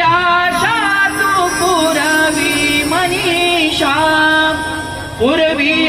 Asha Tu Purvi Manisha Purvi